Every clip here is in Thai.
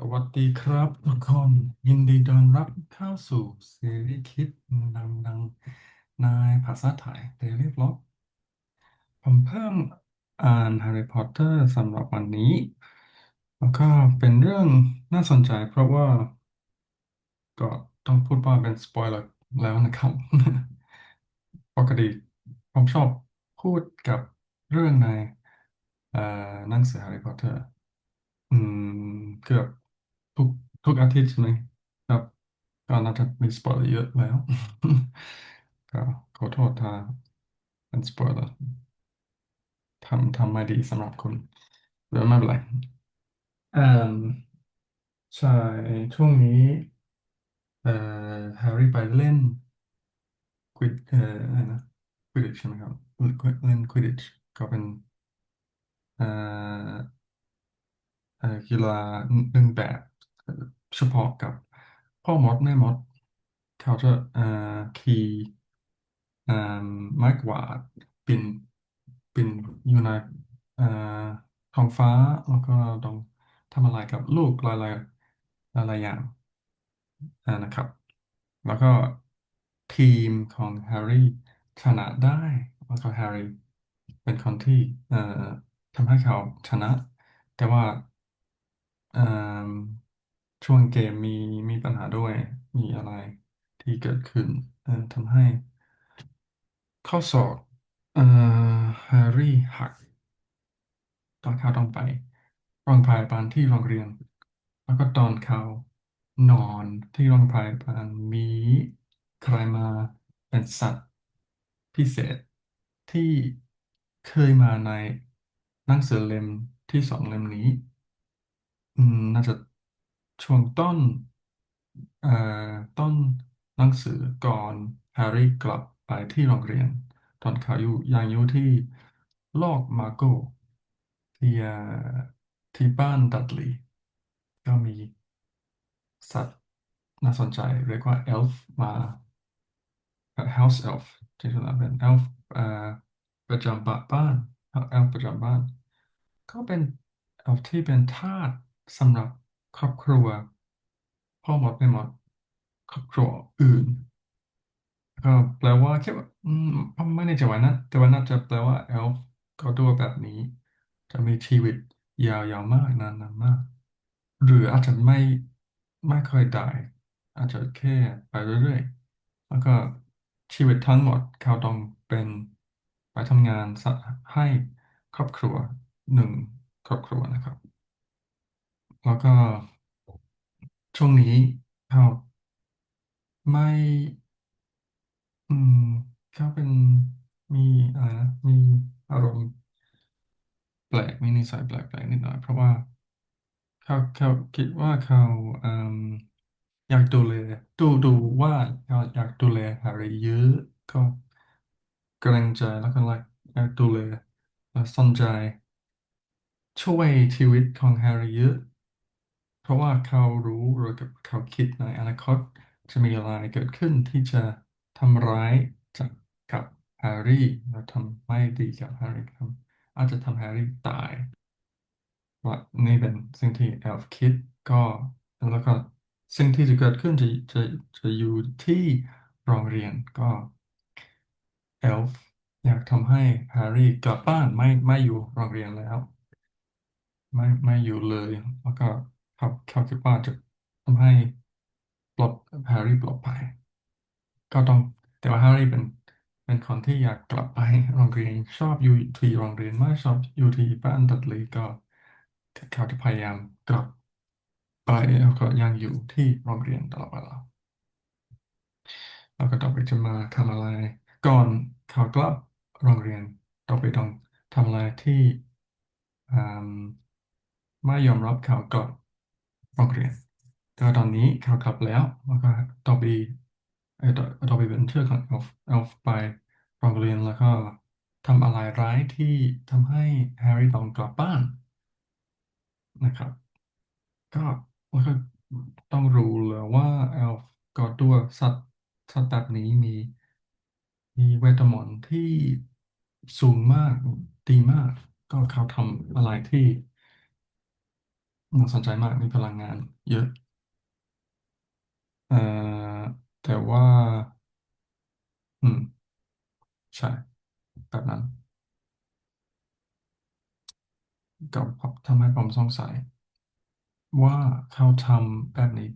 สวัสดีครับทุกคนยินดีต้อนรับเข้าสู่ซีรีส์คิดดังๆในภาษาไทย Daily Vlog ผมเพิ่งอ่าน Harry Potter สำหรับวันนี้ แล้วก็เป็นเรื่องน่าสนใจเพราะว่า ก็ต้องพูดว่าเป็นสปอยล์แล้วนะครับ ปกติผมชอบพูดกับเรื่องในอ่อหนังสือ Harry Potter อืมเกือบ ทุกอาทิตย์ใช่ไหมครับ ก็น่าจะมีสปอยล์เยอะแล้ว ก็ขอโทษถ้าเป็นสปอยล์ทำทำไม่ดีสำหรับคุณหรือไม่เป็นไรอ่าใช่ช่วงนี้เอ่อแฮร์รี่ไปเล่นควิดเอ่ออะไรนะควิดดิชใช่ไหมครับเล่นควิดดิชก็เป็นเอ่อเอ่อกีฬาหนึ่งแบบ เฉพาะกับพ่อมดแม่มดเขาจะอ่อขี่อ่อไม้กวาดปินปินอยู่ในเอ่อท้องฟ้าแล้วก็ต้องทำอะไรกับลูกหลายๆหลายๆอย่างอ่านะครับ แล้วก็ทีมของแฮร์รี่ชนะได้แล้วก็แฮร์รี่เป็นคนที่เอ่อทำให้เขาชนะ แต่ว่าเอ่อ ช่วงเกมมีมีปัญหาด้วย มีอะไรที่เกิดขึ้นเอ่อทำให้ข้อสอบเอ่อแฮร์รี่หักตอนเขาต้องไปโรงพยาบาลที่โรงเรียน แล้วก็ตอนเขานอนที่โรงพยาบาลมีใครมาเป็นสัตว์พิเศษที่เคยมาในหนังสือเล่มที่สองเล่มนี้ อืมน่าจะ ช่วงต้นเอ่อต้นหนังสือก่อนแฮร์รี่กลับไปที่โรงเรียน ตอนเขาอยู่ยังอยู่ที่โลกมาโกที่เอ่อที่บ้านดัดลีย์ก็มีสัตว์น่าสนใจเรียกว่าเอลฟ์มา House Elf ที่สุดแล้วเป็นเอลฟ์เอ่อประจำบ้านเอลฟ์ประจำบ้าน ก็เป็นเอลฟ์ที่เป็นทาสสำหรับ ครอบครัว พ่อหมดไม่หมดครอบครัวอื่น ก็แปลว่าคิดว่าอืมไม่แน่ใจว่านะแต่ว่าน่าจะแปลว่าเอลฟ์ก็ตัวแบบนี้ จะมีชีวิตยาวๆมากนานๆมาก หรืออาจจะไม่ไม่เคยตาย อาจจะแค่ไปเรื่อยๆแล้วก็ชีวิตทั้งหมดเขาต้องเป็นไปทำงานให้ครอบครัวหนึ่งครอบครัวนะครับ แล้วก็ช่วงนี้เขาไม่ อืมเขาเป็นมีอะไรนะมีอารมณ์แปลกมีนิสัยแปลกๆนิดหน่อย เพราะว่าเขาเขาคิดว่าเขาอืมอยากดูแลดูดูว่าเขาอยากดูแลแฮร์รี่เยอะก็เกรงใจแล้วก็รักอยากดูแลและสนใจช่วยชีวิตของแฮร์รี่เยอะ เพราะว่าเขารู้หรือกับเขาคิดในอนาคตจะมีอะไรเกิดขึ้นที่จะทำร้ายจากกับแฮร์รี่และทำไม่ดีกับแฮร์รี่ครับอาจจะทำแฮร์รี่ตายว่านี่เป็นสิ่งที่เอลฟ์คิดก็แล้วก็สิ่งที่จะเกิดขึ้นจะจะจะอยู่ที่โรงเรียนก็เอลฟ์อยากทำให้แฮร์รี่กลับบ้านไม่ไม่อยู่โรงเรียนแล้ว ไม่ไม่อยู่เลยแล้วก็ เขาเขาคิดว่าจะทำให้ปลดแฮร์รี่ปลอดภัยก็ต้องแต่ว่าแฮร์รี่เป็นเป็นคนที่อยากกลับไปโรงเรียนชอบอยู่ที่โรงเรียนไม่ชอบอยู่ที่บ้านดัดลีย์ก็เขาจะพยายามกลับไปแล้วก็ยังอยู่ที่โรงเรียนตลอดเวลาแล้วก็ต่อไปจะมาทำอะไรก่อนเขากลับโรงเรียนต่อไปต้องทำอะไรที่อืมไม่ยอมรับเขากลั บโรงเรียนแต่ว่าตอนนี้เขากลับแล้วแล้วก็ต่อไปเออต่อต่อไปเป็นเชื่อของเอลฟ์เอลฟ์ไปโรงเรียนแล้วก็ทำอะไรร้ายที่ทำให้แฮร์รี่ต้องกลับบ้านนะครับ ก็มันก็ต้องรู้เลยว่าเอลฟ์ก็ตัวสัตว์สัตว์แบบนี้มีมีเวทมนต์ที่สูงมากดีมาก ก็เขาทำอะไรที่ น่าสนใจมากมีพลังงานเยอะเอ่อแต่ว่า อืม ใช่ แบบนั้นก็ทำให้ผมสงสัย ว่าเขาทำแบบนี้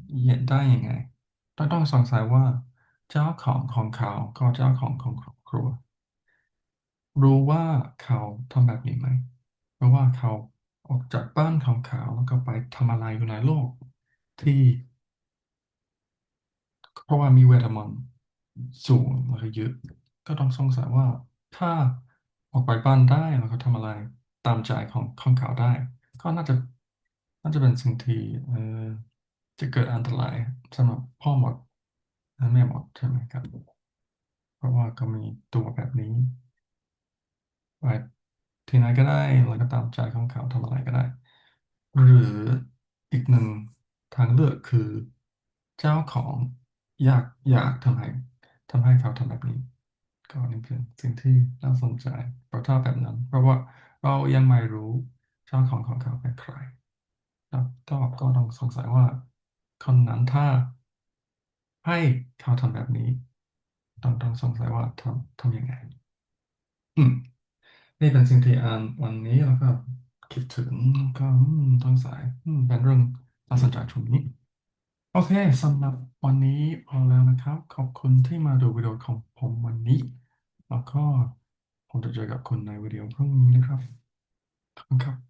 ได้ยังไงต้องต้องสงสัยว่า เจ้าของของเขาก็เจ้าของของครอบครัว รู้ว่าเขาทำแบบนี้ไหมราะว่าเขา ออกจากบ้านของเขาแล้วก็ไปทำอะไรอยู่ในโลกที่เพราะว่ามีเวทมนต์สูงแล้วก็เยอะก็ต้องสงสัยว่าถ้าออกไปบ้านได้แล้วก็ทำอะไรตามใจของของเขาได้ ก็น่าจะน่าจะเป็นสิ่งที่เอ่อจะเกิดอันตรายสำหรับพ่อหมดและแม่หมดใช่ไหมครับ เพราะว่าก็มีตัวแบบนี้ไป ที่ไหนก็ได้แล้วก็ตามใจของเขาทำอะไรก็ได้ หรืออีกหนึ่งทางเลือกคือ เจ้าของอยากอยากทำให้ทำให้เขาทำแบบนี้ ก็นี่เป็นสิ่งที่น่าสนใจเพราะถ้าแบบนั้น เพราะว่าเรายังไม่รู้เจ้าของของเขาเป็นใครแล้วก็ก็ต้องสงสัยว่าคนนั้นถ้าให้เขาทำแบบนี้ ต้องต้องสงสัยว่าทำทำยังไง อืม นี่เป็นสิ่งที่อ่านวันนี้แล้วก็คิดถึงก็ต้องสายเป็นเรื่องน่าสนใจช่วงนี้ โอเคสำหรับวันนี้พอแล้วนะครับ ขอบคุณที่มาดูวิดีโอของผมวันนี้ แล้วก็ผมจะเจอกับคุณในวิดีโอพรุ่งนี้นะครับ ขอบคุณครับ